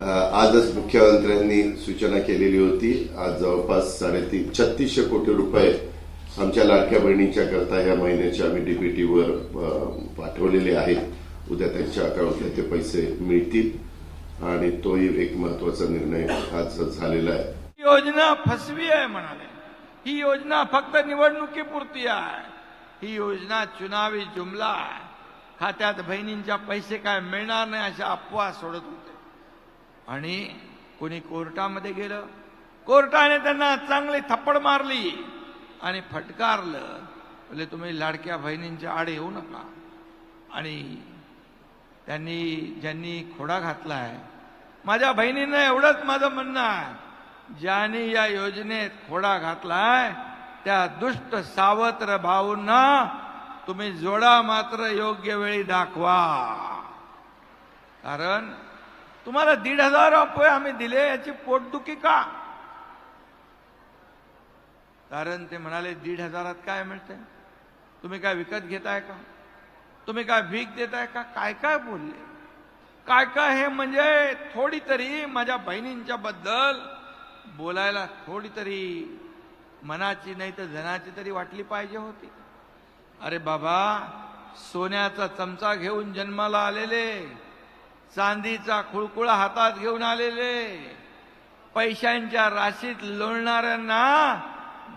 आजच मुख्यमंत्र्यांनी सूचना केलेली होती. आज जवळपास साडेतीन छत्तीसशे कोटी रुपये आमच्या लाडक्या बहिणीच्या करता या महिन्याचे आम्ही डीबीटीवर पाठवलेले आहेत. उद्या त्यांच्या अकाउंटला ते पैसे मिळतील. आणि तोही एक महत्त्वाचा निर्णय आज झालेला आहे. ही योजना फसवी आहे म्हणाले. ही योजना फक्त निवडणुकीपुरती आहे. ही योजना चुनावी जुमला आहे. खात्यात बहिणींच्या पैसे काय मिळणार नाही अशा अफवा सोडत होते. आणि कोणी कोर्टामध्ये गेलं कोर्टाने त्यांना चांगली थप्पड मारली आणि फटकारलं म्हणजे तुम्ही लाडक्या बहिणींच्या आड येऊ नका. आणि त्यांनी ज्यांनी खोडा घातला आहे माझ्या बहिणींना एवढंच माझं म्हणणं आहे ज्यांनी या योजनेत खोडा घातलाय त्या दुष्ट सावत्र भाऊंना तुम्ही जोडा मात्र योग्य वेळी दाखवा. कारण तुम्हाला दीड हजार रुपये आम्ही दिले याची पोटदुखी का? कारण ते म्हणाले दीड हजारात काय मिळते तुम्ही काय विकत घेताय का? तुम्ही काय भीक देताय का? काय काय बोलले? काय काय हे म्हणजे थोडी तरी माझ्या बहिणींच्या बद्दल बोलायला थोडी तरी मनाची नाही तर जनाची तरी वाटली पाहिजे होती. अरे बाबा सोन्याचा चमचा घेऊन जन्माला आलेले. चांदीचा खुळकुळा हातात घेऊन आलेले. पैशांच्या राशीत लोळणाऱ्यांना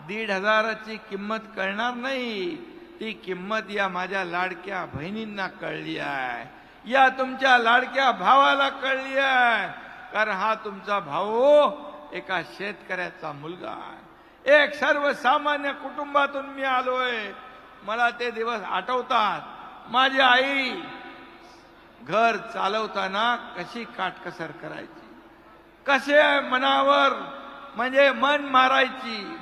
दीड हजाराची किंमत कळणार नाही. ती किंमत या माझ्या लाडक्या बहिणींना कळली आहे. या तुमच्या लाडक्या भावाला कळली आहे. कारण हा तुमचा भाऊ एका शेतकऱ्याचा मुलगा आहे. एक सर्वसामान्य कुटुंबातून मी आलोय. मला ते दिवस आठवतात. माझी आई घर चालवताना कशी काटकसर करायची? कसे मनावर म्हणजे मन मारायची?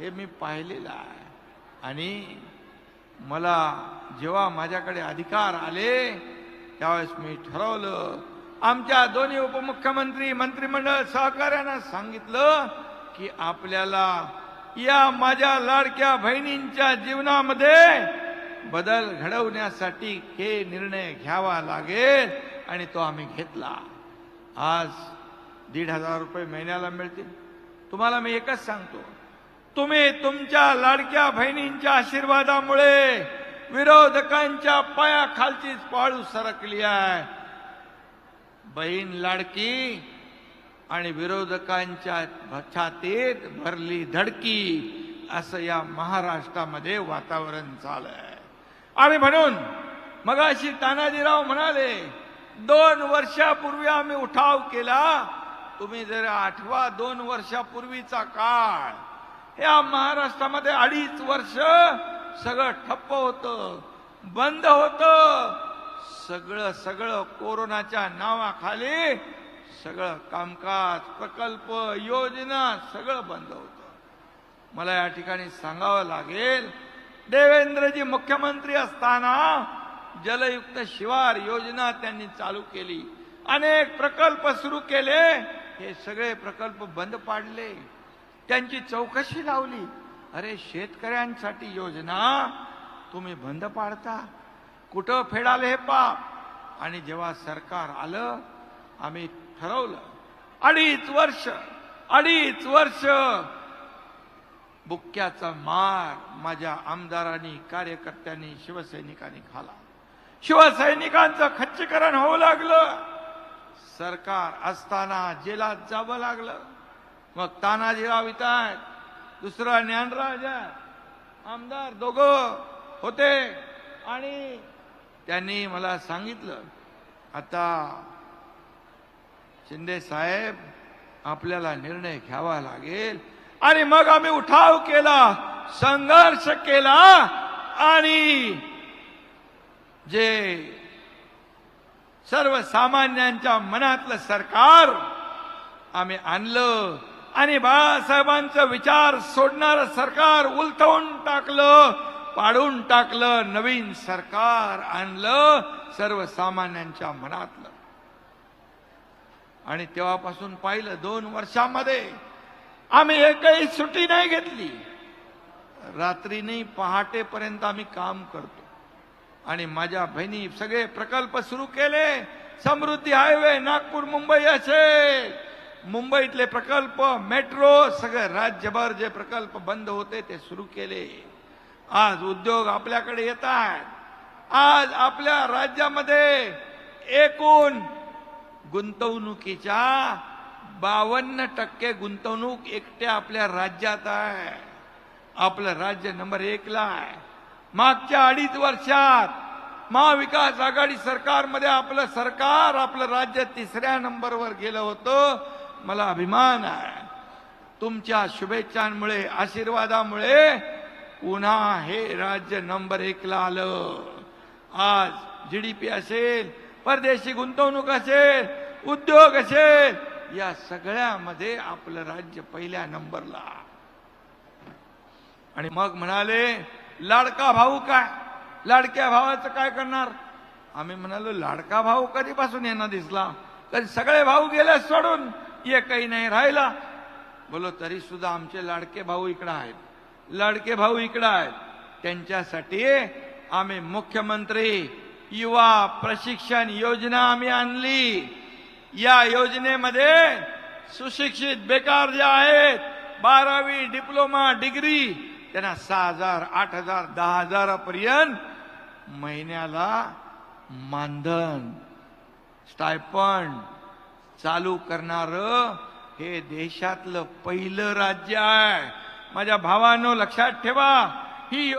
हे मी पाहिलेलं आहे. आणि मला जेव्हा माझ्याकडे अधिकार आले त्यावेळेस मी ठरवलं. आमच्या दोन्ही उपमुख्यमंत्री मंत्रिमंडळ सहकाऱ्यांना सांगितलं की आपल्याला या माझ्या लाडक्या बहिणींच्या जीवनामध्ये बदल घडवण्यासाठी हे निर्णय घ्यावा लागेल आणि तो आम्ही घेतला. आज दीड हजार रुपये महिन्याला मिळतील. तुम्हाला मी एकच सांगतो. तुम्ही तुमच्या लाडक्या बहिणींच्या आशीर्वादामुळे विरोधकांच्या पायाखालचीच पाळू सरकली आहे. बहीण लाडकी आणि विरोधकांच्या छातीत भरली धडकी असं या महाराष्ट्रामध्ये वातावरण चाललंय. आणि म्हणून मगाशी तानाजीराव म्हणाले दोन वर्षापूर्वी आम्ही उठाव केला. तुम्ही जर आठवा दोन वर्षापूर्वीचा काळ. या महाराष्ट्रामध्ये अडीच वर्ष सगळं ठप्प होतं बंद होतं. सगळं सगळं कोरोनाच्या नावाखाली सगळं कामकाज प्रकल्प योजना सगळं बंद होतं. मला या ठिकाणी सांगावं लागेल देवेंद्रजी मुख्यमंत्री असताना जलयुक्त शिवार योजना त्यांनी चालू केली. अनेक प्रकल्प सुरू केले. हे सगळे प्रकल्प बंद पाडले. त्यांची चौकशी लावली. अरे शेतकऱ्यांसाठी योजना तुम्ही बंद पाडता. कुठं फेडाल हे पाप? आणि जेव्हा सरकार आलं आम्ही ठरवलं अडीच वर्ष अडीच वर्ष बुक्क्याचा मार माझ्या आमदारांनी कार्यकर्त्यांनी शिवसैनिकांनी खाला शिवसैनिकांचं खच्चीकरण होऊ लागलं. सरकार असताना जेलात जावं लागलं. मग तानाजीराव इथं दुसरा ज्ञानराज आमदार दोघं होते. आणि त्यांनी मला सांगितलं आता शिंदे साहेब आपल्याला निर्णय घ्यावा लागेल. आणि मग आम्ही उठाव केला संघर्ष केला आणि जे सर्वसामान्यांच्या मनातलं सरकार आम्ही आणलं आणि बाळासाहेबांचा विचार सोडणारं सरकार उलथवून टाकलं पाडून टाकलं नवीन सरकार आणलं सर्वसामान्यांच्या मनातलं. आणि तेव्हापासून पाहिलं दोन वर्षामध्ये आम्ही एकही सुट्टी नाही घेतली. रात्री नाही पहाटेपर्यंत आम्ही काम करतो. आणि माझ्या बहिणी सगळे प्रकल्प सुरू केले. समृद्धी हायवे नागपूर मुंबई असेल मुंबईतले प्रकल्प मेट्रो सगळे राज्यभर जे प्रकल्प बंद होते ते सुरू केले. आज उद्योग आपल्याकडे येत आहेत आज आपल्या राज्यामध्ये एकूण गुंतवणुकीच्या बावन्न टक्के गुंतवणूक एकट्या आपल्या राज्यात आहे. आपलं राज्य नंबर एकला आहे. मागच्या अडीच वर्षात महाविकास आघाडी सरकारमध्ये आपलं सरकार आपलं राज्य तिसऱ्या नंबरवर गेलं होतं. मला अभिमान आहे. तुमच्या शुभेच्छांमुळे आशीर्वादामुळे पुन्हा हे राज्य नंबर एकला आलं. आज जीडीपी असेल परदेशी गुंतवणूक असेल उद्योग असेल या सगळ्यामध्ये आपलं राज्य पहिल्या नंबरला. आणि मग म्हणाले लाडका भाऊ काय? लाडक्या भावाचं काय करणार? आम्ही म्हणालो लाडका भाऊ कधीपासून यांना दिसला? कधी सगळे भाऊ गेले सोडून एकही नाही राहिला. बोलो तरी सुद्धा आमचे लाडके भाऊ इकडं आहेत. लाडके भाऊ इकडं आहेत. त्यांच्यासाठी आम्ही मुख्यमंत्री युवा प्रशिक्षण योजना आम्ही आणली. या योजनेमध्ये सुशिक्षित बेकार जे आहेत बारावी डिप्लोमा डिग्री त्यांना सहा हजार आठ हजार दहा हजारापर्यंत महिन्याला मानधन स्टायपंड चालू करणार हे देशातलं पहिलं राज्य आहे. माझ्या भावानो लक्षात ठेवा ही